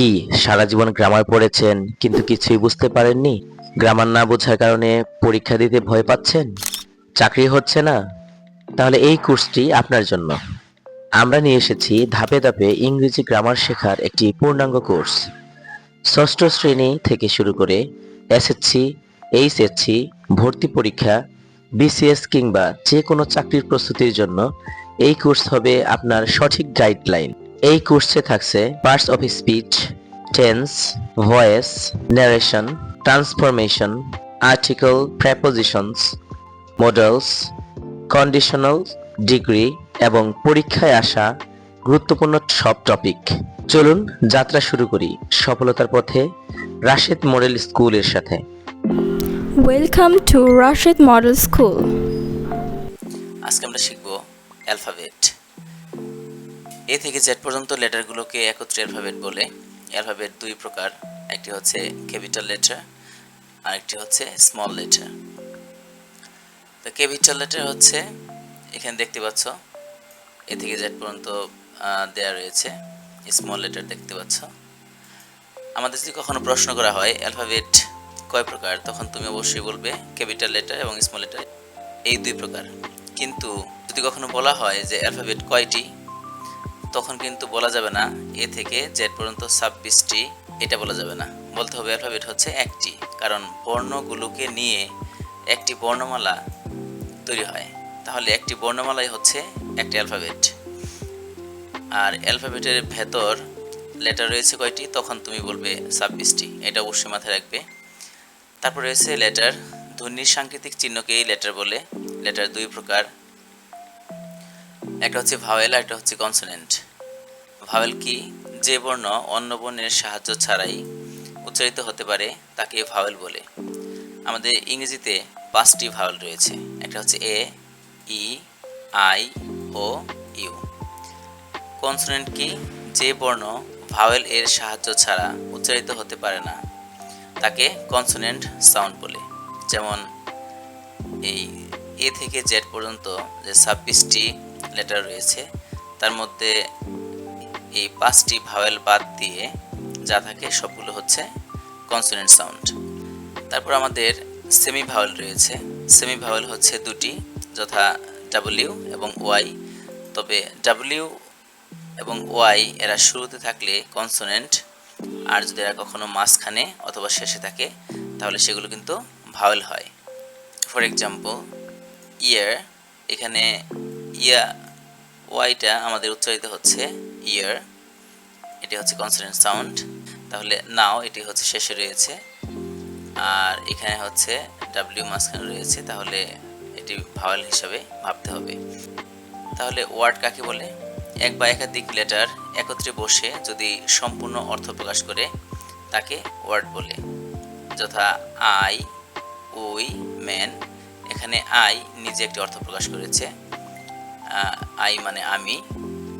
কি সারা জীবন গ্রামার পড়েছেন, কিন্তু কিছুই বুঝতে পারেননি? গ্রামার না বোঝার কারণে পরীক্ষা দিতে ভয় পাচ্ছেন? চাকরি হচ্ছে না? তাহলে এই কোর্সটি আপনার জন্য। আমরা নিয়ে এসেছি ধাপে ধাপে ইংরেজি গ্রামার শেখার একটি পূর্ণাঙ্গ কোর্স। ষষ্ঠ শ্রেণি থেকে শুরু করে এসএসসি, এইচএসসি, ভর্তি পরীক্ষা, বিসিএস কিংবা যে কোনো চাকরির প্রস্তুতির জন্য এই কোর্স হবে আপনার সঠিক গাইডলাইন। এই কোর্সে থাকছে parts of speech tense voice narration transformation article prepositions modals conditional degree এবং পরীক্ষায় আসা গুরুত্বপূর্ণ সব টপিক চলুন যাত্রা শুরু করি সফলতার পথে রাশেদ মডেল স্কুলের সাথে। Welcome to Rashed model school আজকে আমরা শিখব অ্যালফাবেট এ থেকে জেড পর্যন্ত লেটারগুলোকে একত্রে অ্যালফাবেট বলে, অ্যালফাবেট দুই প্রকার, একটি হচ্ছে ক্যাপিটাল লেটার আর একটি হচ্ছে স্মল লেটার। তো ক্যাপিটাল লেটার হচ্ছে, এখানে দেখতে পাচ্ছ এ থেকে জেড পর্যন্ত দেয়া রয়েছে, স্মল লেটার দেখতে পাচ্ছ। আমাদের যদি কখনো প্রশ্ন করা হয়, অ্যালফাবেট কয় প্রকার, তখন তুমি অবশ্যই বলবে ক্যাপিটাল লেটার এবং স্মল লেটার, এই দুই প্রকার। কিন্তু যদি কখনো বলা হয় যে অ্যালফাবেট কয়টি তখন কিন্তু বলা যাবে না এ থেকে জেড পর্যন্ত ছাব্বিশটি, এটা বলা যাবে না। বলতে হবে অ্যালফাবেট হচ্ছে একটি, কারণ বর্ণগুলোকে নিয়ে একটি বর্ণমালা তৈরি হয়। তাহলে একটি বর্ণমালাই হচ্ছে একটি অ্যালফাবেট আর অ্যালফাবেটের ভেতর লেটার রয়েছে কয়টি? তখন তুমি বলবে ছাব্বিশটি, এটা অবশ্যই মাথায় রাখবে। তারপর রয়েছে লেটার ধ্বনির সাংকেতিক চিহ্নকেই লেটার বলে। লেটার দুই প্রকার একটা হচ্ছে ভাওয়েল আর একটা হচ্ছে কনসোনেন্ট। ভাওয়েল কি? যে বর্ণ অন্য বর্ণের সাহায্য ছাড়াই উচ্চারিত হতে পারে, তাকে ভাওয়েল বলে। আমাদের ইংরেজিতে পাঁচটি ভাওয়েল রয়েছে। একটা হচ্ছে A, E, I, O, U. Consonant কি? যে বর্ণ ভাওয়েল এর সাহায্য ছাড়া উচ্চারিত হতে পারে না, তাকে কনসোনেন্ট সাউন্ড বলে। যেমন এই এ থেকে জেড পর্যন্ত যে ছাব্বিশটি লেটার রয়েছে। তার মধ্যে এই পাঁচটি ভাওয়েল বাদ দিয়ে যা থাকে সবগুলো হচ্ছে কনসোনেন্ট সাউন্ড তারপর আমাদের সেমি ভাওয়েল রয়েছে। সেমি ভাওয়েল হচ্ছে দুটি, যথা ডাব্লিউ এবং ওয়াই তবে ডাব্লিউ এবং ওয়াই এরা শুরুতে থাকলে কনসোনেন্ট আর যদি এরা কখনো মাঝখানে অথবা শেষে থাকে, তাহলে সেগুলো কিন্তু ভাওয়েল হয়। ফর এক্সাম্পল ইয়ার এখানে ইয়া ওয়াইটা আমাদের উচ্চারিত হচ্ছে ইয়ার এটি হচ্ছে কনসোনেন্ট সাউন্ড তাহলে নাও এটি হচ্ছে শেষে রয়েছে, আর এখানে হচ্ছে ডাব্লিউ মাঝখানে রয়েছে, তাহলে এটি ভাওয়েল হিসাবে ভাবতে হবে। তাহলে ওয়ার্ড কাকে বলে? এক বা একাধিক লেটার একত্রে বসে যদি সম্পূর্ণ অর্থ প্রকাশ করে, তাকে ওয়ার্ড বলে। যথা আই উই ম্যান এখানে আই নিজে একটি অর্থ প্রকাশ করেছে। আই মানে আমি,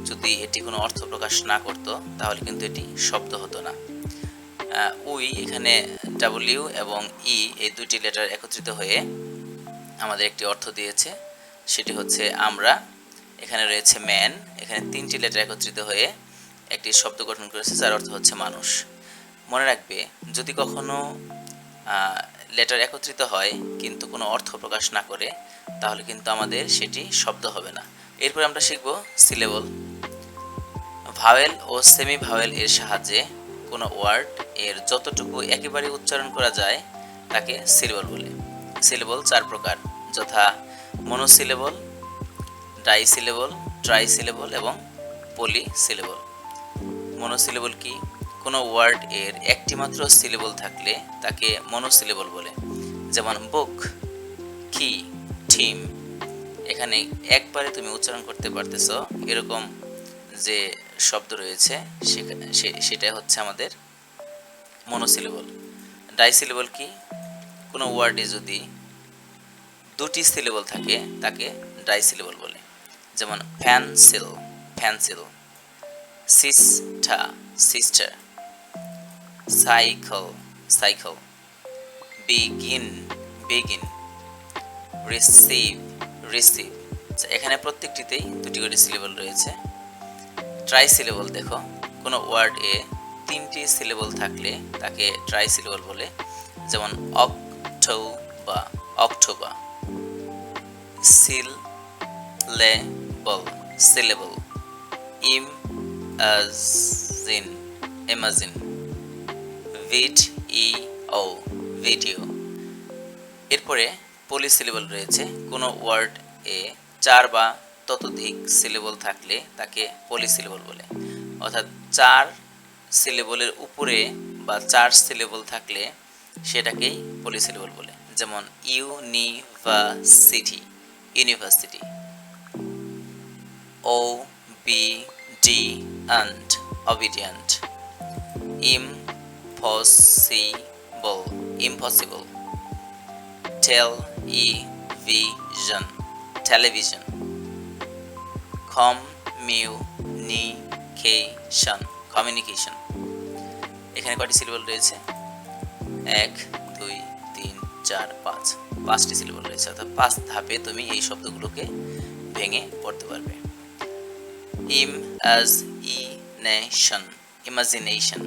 যদি এটি কোনো অর্থ প্রকাশ না করত, তাহলে কিন্তু এটি শব্দ হতো না। উই এখানে ডাব্লিউ এবং ই এই দুটি লেটার একত্রিত হয়ে আমাদের একটি অর্থ দিয়েছে। সেটি হচ্ছে আমরা, এখানে রয়েছে ম্যান এখানে তিনটি লেটার একত্রিত হয়ে একটি শব্দ গঠন করেছে, যার অর্থ হচ্ছে মানুষ। মনে রাখবে, যদি কখনো লেটার একত্রিত হয়, কিন্তু কোনো অর্থ প্রকাশ না করে, তাহলে কিন্তু আমাদের সেটি শব্দ হবে না। এরপর আমরা শিখব সিলেবল ভাওয়েল ও সেমি ভাওয়েল এর সাহায্যে কোনো ওয়ার্ড এর যতটুকু একেবারে উচ্চারণ করা যায়, তাকে সিলেবল বলে। সিলেবল চার প্রকার, যথা monosyllable die syllable disyllable trisyllable এবং পলি সিলেবল মনোসিলেবল কি? কোনো ওয়ার্ড এর একটি মাত্র সিলেবল থাকলে তাকে মনোসিলেবল বলে। যেমন বুক কি টিম এখানে একবারে তুমি উচ্চারণ করতে পারতেছো, এরকম যে শব্দ রয়েছে, সেখানে সেটা হচ্ছে আমাদের মনোসিলেবল ডাইসিলেবল কি? কোনো ওয়ার্ডে যদি দুটি সিলেবল থাকে, তাকে ডাইসিলেবল বলে। যেমন pencil pencil sister sister cycle cycle begin begin receive receive এখানে প্রত্যেকটিতেই দুটি করে সিলেবল রয়েছে। ট্রাই সিলেবল দেখো, কোনো ওয়ার্ড এ তিনটি সিলেবল থাকলে তাকে ট্রাই সিলেবল বলে, যেমন অক্টো বা অক্টোবা সিল লেবল সিলেবল ইম আজিন এমাজিন ভিড ই ও ভিডিও এরপরে পলিসিলেবল রয়েছে, কোনো ওয়ার্ড এ চার বা ততোধিক সিলেবল থাকলে তাকে পলিসিলেবল বলে। অর্থাৎ চার সিলেবলের উপরে বা চার সিলেবল থাকলে সেটাকেই পলিসিলেবল বলে, যেমন university university O b d and obedient impossible impossible television. television communication communication. এখানে কয়টি সিলেবল রয়েছে? এক, দুই, তিন, চার, পাঁচ। পাঁচটি সিলেবল রয়েছে, অর্থাৎ পাঁচ ধাপে তুমি এই শব্দগুলোকে ভেঙে পড়তে পারবে। Im as e nation imagination.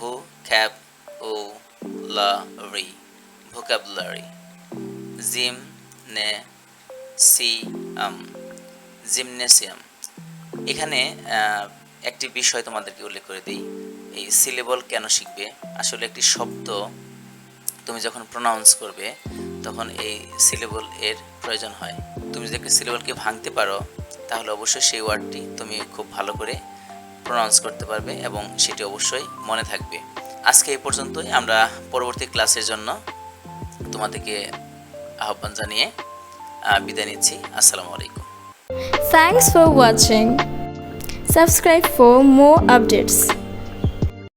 vocabulary vocabulary. Gymnasium gymnasium এখানে আহ, একটি বিষয় তোমাদেরকে উল্লেখ করে দিই। এই সিলেবল কেন শিখবে? আসলে একটি শব্দ তুমি যখন প্রনাউন্স করবে তখন এই সিলেবল এর প্রয়োজন হয়। তুমি যদি সিলেবলকে ভাঙতে পারো তাহলে অবশ্যই সেই ওয়ার্ডটি তুমি খুব ভালো করে প্রনাউন্স করতে পারবে এবং সেটি অবশ্যই মনে থাকবে। আজকে এই পর্যন্তই। আমরা পরবর্তী ক্লাসের জন্য তোমাদেরকে আহ্বান জানিয়ে বিদায় নিচ্ছি আসসালামু আলাইকুম Thanks for watching. Subscribe for more updates.